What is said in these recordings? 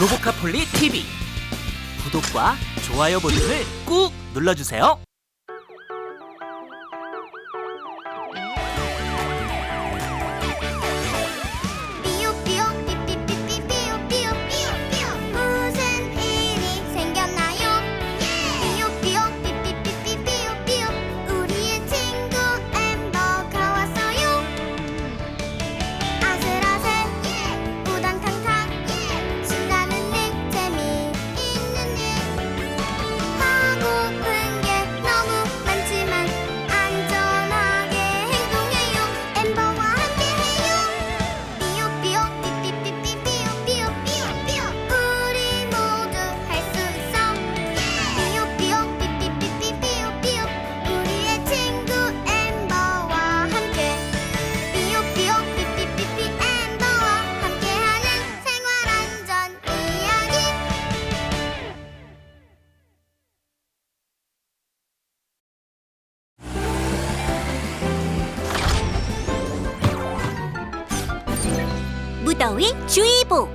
로보카폴리 TV 구독과 좋아요 버튼을 꾹 눌러주세요. 더위 주의보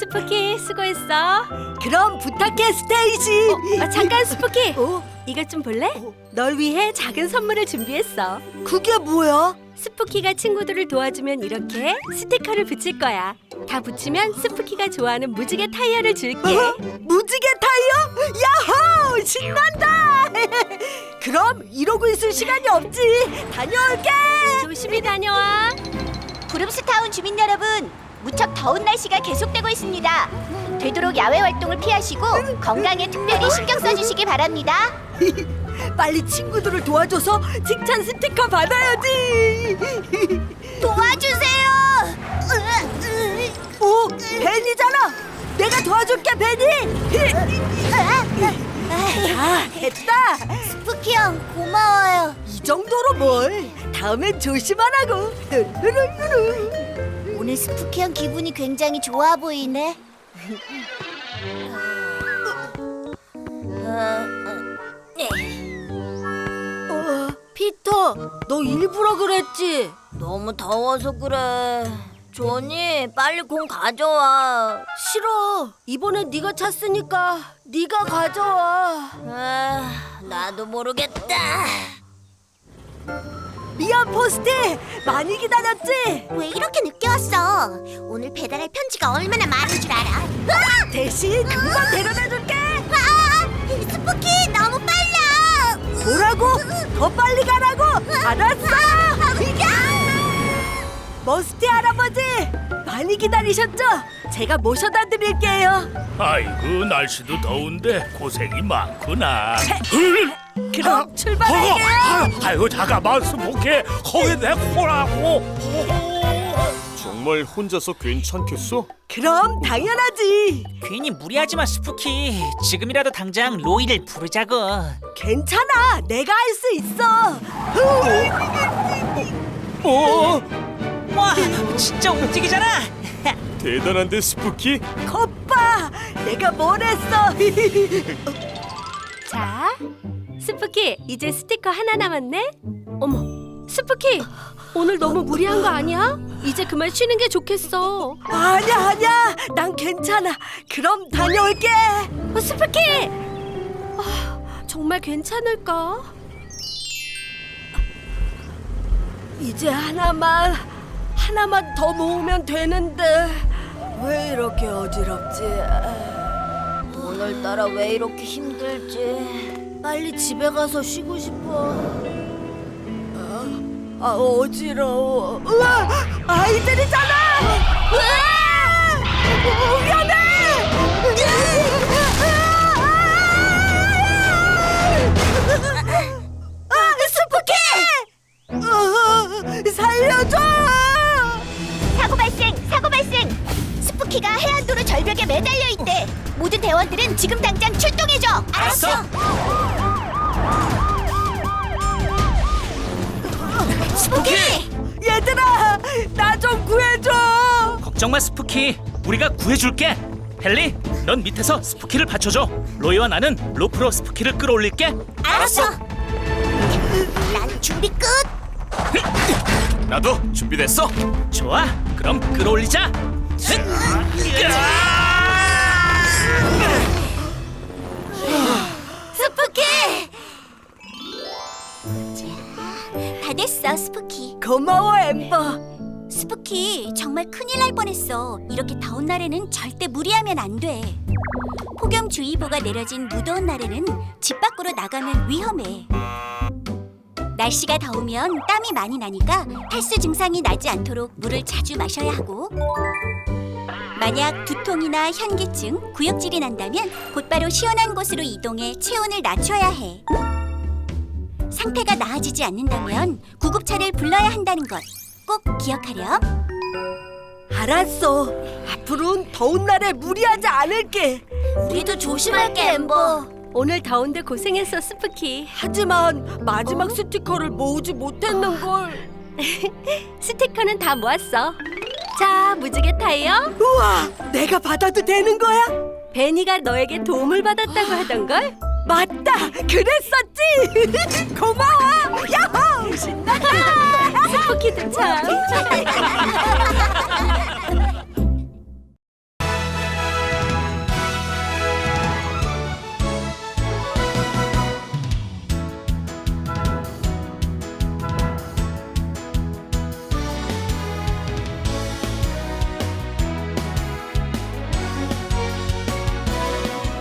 스푸키 수고했어. 그럼 부탁해 스테이지. 아, 잠깐 스푸키. 어? 이것 좀 볼래? 널 위해 작은 선물을 준비했어. 그게 뭐야? 스푸키가 친구들을 도와주면 이렇게 스티커를 붙일 거야. 다 붙이면 스푸키가 좋아하는 무지개 타이어를 줄게. 어? 무지개 타이어? 야호! 신난다. 그럼 이러고 있을 시간이 없지. 다녀올게. 조심히 다녀와. 구름스타운 주민 여러분, 무척 더운 날씨가 계속되고 있습니다. 되도록 야외 활동을 피하시고 건강에 특별히 신경 써주시기 바랍니다. 빨리 친구들을 도와줘서 칭찬 스티커 받아야지. 도와주세요. 오, 벤이잖아. 내가 도와줄게, 벤이. 자, 됐다. 스푸키 형 고마워요. 이 정도로 뭘? 다음엔 조심하라고. 오늘 스푸키 형 기분이 굉장히 좋아 보이네. 어, 피터, 너 일부러 그랬지? 너무 더워서 그래. 조니, 빨리 공 가져와. 싫어. 이번엔 네가 찼으니까 네가 가져와. 아, 나도 모르겠다. 미안 포스트, 많이 기다렸지? 왜 이렇게 늦게 왔어? 오늘 배달할 편지가 얼마나 많은 줄 알아? 대신 금방 데려다줄게. 아! 스푸키 너무 빨라. 뭐라고? 더 빨리 가라고. 알았어. 야! 머스티 할아버지, 많이 기다리셨죠? 제가 모셔다 드릴게요. 아이고 날씨도 더운데 고생이 많구나. 그럼 출발할게요. 아이고 잠깐만 스모케 거기 내 코라고. 정말 혼자서 괜찮겠어? 그럼 당연하지. 괜히 무리하지 마 스푸키. 지금이라도 당장 로이를 부르자고. 괜찮아. 내가 할 수 있어. 어? 와 진짜 움직이잖아. 대단한데 스푸키? 겉봐. 내가 뭘 했어. 자, 스푸키 이제 스티커 하나 남았네. 어머, 스푸키 오늘 너무 무리한 거 아니야? 이제 그만 쉬는 게 좋겠어. 아니야 아니야. 난 괜찮아. 그럼 다녀올게. 어, 스푸키! 아, 정말 괜찮을까? 이제 하나만 하나만 더 모으면 되는데 왜 이렇게 어지럽지? 오늘따라 왜 이렇게 힘들지? 빨리 집에 가서 쉬고 싶어. 아, 아 어지러워. 우와, 아이들이잖아. 우와! 위험해. 아, 벽에 매달려 있대. 모든 대원들은 지금 당장 출동해줘. 알았어. 스푸키! 얘들아, 나 좀 구해줘. 걱정 마 스푸키. 우리가 구해줄게. 헨리, 넌 밑에서 스푸키를 받쳐줘. 로이와 나는 로프로 스푸키를 끌어올릴게. 알았어. 난 준비 끝. 나도 준비됐어. 좋아, 그럼 끌어올리자. 흑! 스 다 됐어, 스푸키. 고마워 엠버. 스푸키, 정말 큰일 날 뻔했어. 이렇게 더운 날에는 절대 무리하면 안 돼. 폭염주의보가 내려진 무더운 날에는 집 밖으로 나가면 위험해. 날씨가 더우면 땀이 많이 나니까 탈수 증상이 나지 않도록 물을 자주 마셔야 하고 만약 두통이나 현기증, 구역질이 난다면 곧바로 시원한 곳으로 이동해 체온을 낮춰야 해. 상태가 나아지지 않는다면 구급차를 불러야 한다는 것 꼭 기억하렴. 알았어. 앞으로는 더운 날에 무리하지 않을게. 우리도 조심할게, 엠버. 오늘 더운데 고생했어 스푸키 하지만 마지막 스티커를 모으지 못했는 걸. 스티커는 다 모았어 자 무지개 타이어 우와, 내가 받아도 되는 거야? 베니가 너에게 도움을 받았다고 하던걸 맞다, 그랬었지. 고마워. 야호, 신난다. 스푸키도 참